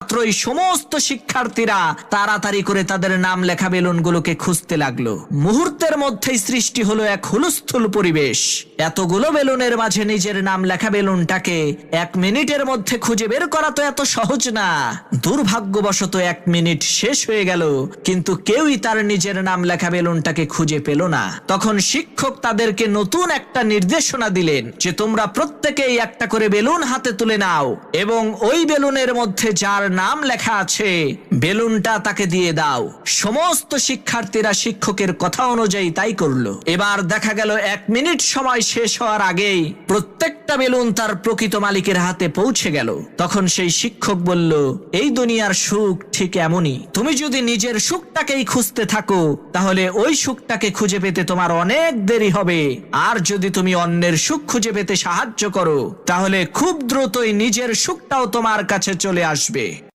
মাত্রই সমস্ত শিক্ষার্থীরা তাড়াতাড়ি করে তাদের নাম লেখা বেলুনগুলোকে খুঁজতে লাগল। মুহূর্তের মধ্যেই সৃষ্টি হলো এক হুলস্থুল পরিবেশ। এতগুলো বেলুনের মাঝে নিজের নাম লেখা বেলুনটাকে এক মিনিটের মধ্যে খুঁজে বের করা তো এত সহজ না। দুর্ভাগ্যবশত এক মিনিট শেষ হয়ে গেল, কিন্তু কেউই তার নিজের নাম লেখা বেলুনটাকে খুঁজে পেল না। তখন শিক্ষক তাদেরকে নতুন একটা নির্দেশনা দিলেন যে তোমরা প্রত্যেকেই একটা করে বেলুন হাতে তুলে নাও এবং ওই বেলুনের মধ্যে যার নাম লেখা আছে, বেলুনটা তাকে দিয়ে দাও। সমস্ত শিক্ষার্থীরা শিক্ষকের কথা অনুযায়ী তাই করল। এবার দেখা গেল এক মিনিট সময় শেষ হওয়ার আগেই প্রত্যেকটা বেলুন তার প্রকৃত মালিকের হাতে পৌঁছে গেল। তখন সেই শিক্ষক বলল, এই দুনিয়ার সুখ ঠিক এমনই। তুমি যদি নিজের সুখটাকেই খুঁজতে থাকো, তাহলে ওই সুখটাকে খুঁজে পেতে তোমার অনেক দেরি হবে। আর যদি তুমি অন্যের সুখ খুঁজে পেতে সাহায্য করো, তাহলে খুব দ্রুতই নিজের সুখটাও তোমার কাছে চলে আসবে।